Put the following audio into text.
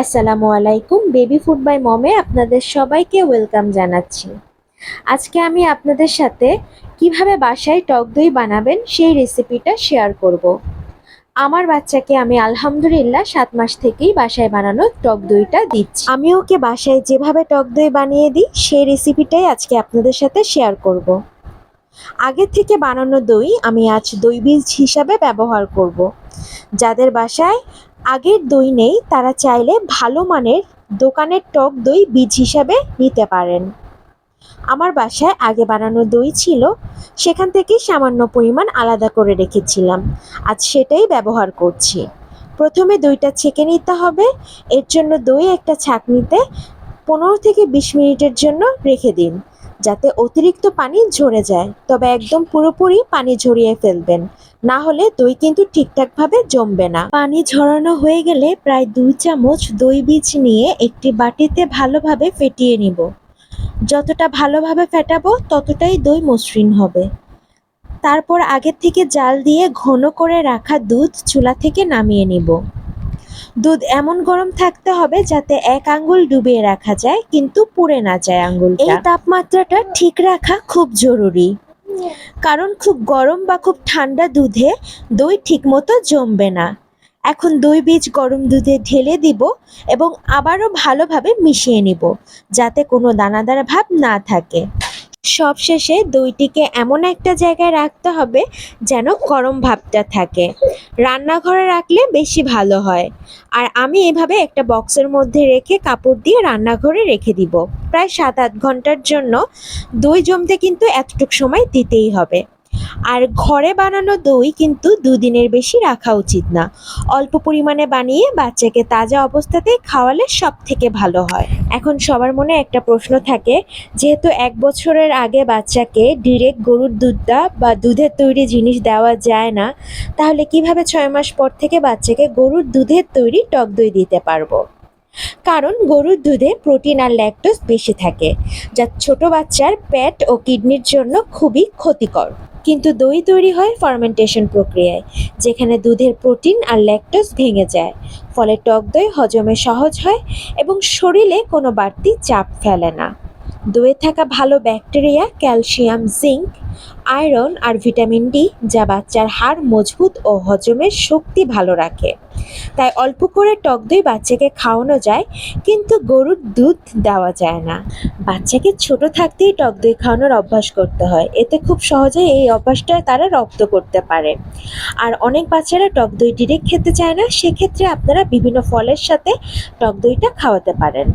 আসসালামু আলাইকুম, baby food by মমে আপনাদের সবাইকে ওয়েলকাম জানাচ্ছি আজকে আমি আপনাদের সাথে কীভাবে বাসায় টক দই বানাবেন সেই রেসিপিটা শেয়ার করব। আমার বাচ্চাকে আমি আলহামদুলিল্লাহ সাত মাস থেকেই বাসায় বানানো টক দইটা দিচ্ছি আমি ওকে বাসায় যেভাবে টক দই বানিয়ে দিই, সেই রেসিপিটাই আজকে আপনাদের সাথে শেয়ার করব। আগে থেকে বানানো দই আমি আজ দই বীজ হিসাবে ব্যবহার করব। যাদের বাসায় আগের দই নেই, তারা চাইলে ভালো মানের দোকানের টক দই বীজ হিসাবে নিতে পারেন। আমার বাসায় আগে বানানো দই ছিল, সেখান থেকে সামান্য পরিমাণ আলাদা করে রেখেছিলাম। আজ সেটাই ব্যবহার করছি। প্রথমে দইটা ছেঁকে নিতে হবে, এর জন্য দই একটা ছাঁকনিতে পনেরো থেকে বিশ মিনিটের জন্য রেখে দিন, যাতে অতিরিক্ত পানি ঝরে যায়। তবে একদম পুরোপুরি পানি ঝরিয়ে ফেলবেন। না হলে দই কিন্তু ঠিকঠাকভাবে জমবে না। পানি ঝরানো হয়ে গেলে প্রায় দুই চামচ দই বীজ নিয়ে একটি বাটিতে ভালোভাবে ফেটিয়ে নিব। যতটা ভালোভাবে ফেটাবো ততটাই দই মসৃণ হবে। তারপর আগের থেকে জাল দিয়ে ঘন করে রাখা দুধ চুলা থেকে নামিয়ে নিব। দুধ এমন গরম থাকতে হবে যাতে এক আঙ্গুল ডুবিয়ে রাখা যায়, কিন্তু পুড়ে না যায় আঙ্গুলটা। এই তাপমাত্রাটা ঠিক রাখা খুব জরুরি। কারণ খুব গরম বা খুব ঠান্ডা দুধে দই ঠিকমতো জমবে না। এখন দই বীজ গরম দুধে ঢেলে দিব এবং আবারও ভালোভাবে মিশিয়ে নিব, যাতে কোনো দানাদার ভাব না থাকে। সবশেষে দইটিকে এমন একটা জায়গায় রাখতে হবে যেন গরম ভাবটা থাকে। রান্নাঘরে রাখলে বেশি ভালো হয়। আর আমি এভাবে একটা বক্সের মধ্যে রেখে কাপড় দিয়ে রান্নাঘরে রেখে দিব। প্রায় সাত আট ঘণ্টার জন্য দই জমতে কিন্তু এতটুক সময় দিতেই হবে। আর ঘরে বানানো দই কিন্তু দুদিনের বেশি রাখা উচিত না। অল্প পরিমাণে বানিয়ে বাচ্চাকে তাজা অবস্থাতেই খাওয়ালে সব থেকে ভালো হয়। এখন সবার মনে একটা প্রশ্ন থাকে, যেহেতু এক বছরের আগে বাচ্চাকে ডিরেক্ট গরুর দুধটা বা দুধের তৈরি জিনিস দেওয়া যায় না, তাহলে কীভাবে ছয় মাস পর থেকে বাচ্চাকে গরুর দুধের তৈরি টক দই দিতে পারব? কারণ গরুর দুধে প্রোটিন আর ল্যাকটোজ বেশি থাকে, যা ছোট বাচ্চার প্যাট ও কিডনির জন্য খুবই ক্ষতিকর। কিন্তু দই তৈরি হয় ফার্মেন্টেশন প্রক্রিয়ায়, যেখানে দুধের প্রোটিন আর ল্যাকটোজ ভেঙে যায়, ফলে টক দই হজমে সহজ হয় এবং শরীরে কোনো বাড়তি চাপ ফেলে না। দইয়ে থাকা ভালো ব্যাকটেরিয়া, ক্যালসিয়াম, জিঙ্ক, আয়রন আর ভিটামিন ডি যা বাচ্চার হাড় মজবুত ও হজমের শক্তি ভালো রাখে। তাই অল্প করে টক দই বাচ্চাকে খাওয়ানো যায়, কিন্তু গরুর দুধ দেওয়া যায় না। বাচ্চাকে ছোট থাকতেই টক দই খাওয়ানোর অভ্যাস করতে হয়। এতে খুব সহজেই এই অভ্যাসটা তারা রপ্ত করতে পারে। আর অনেক বাচ্চারা টক দই ডিরেক্ট খেতে চায় না, সেক্ষেত্রে আপনারা বিভিন্ন ফলের সাথে টক দইটা খাওয়াতে পারেন।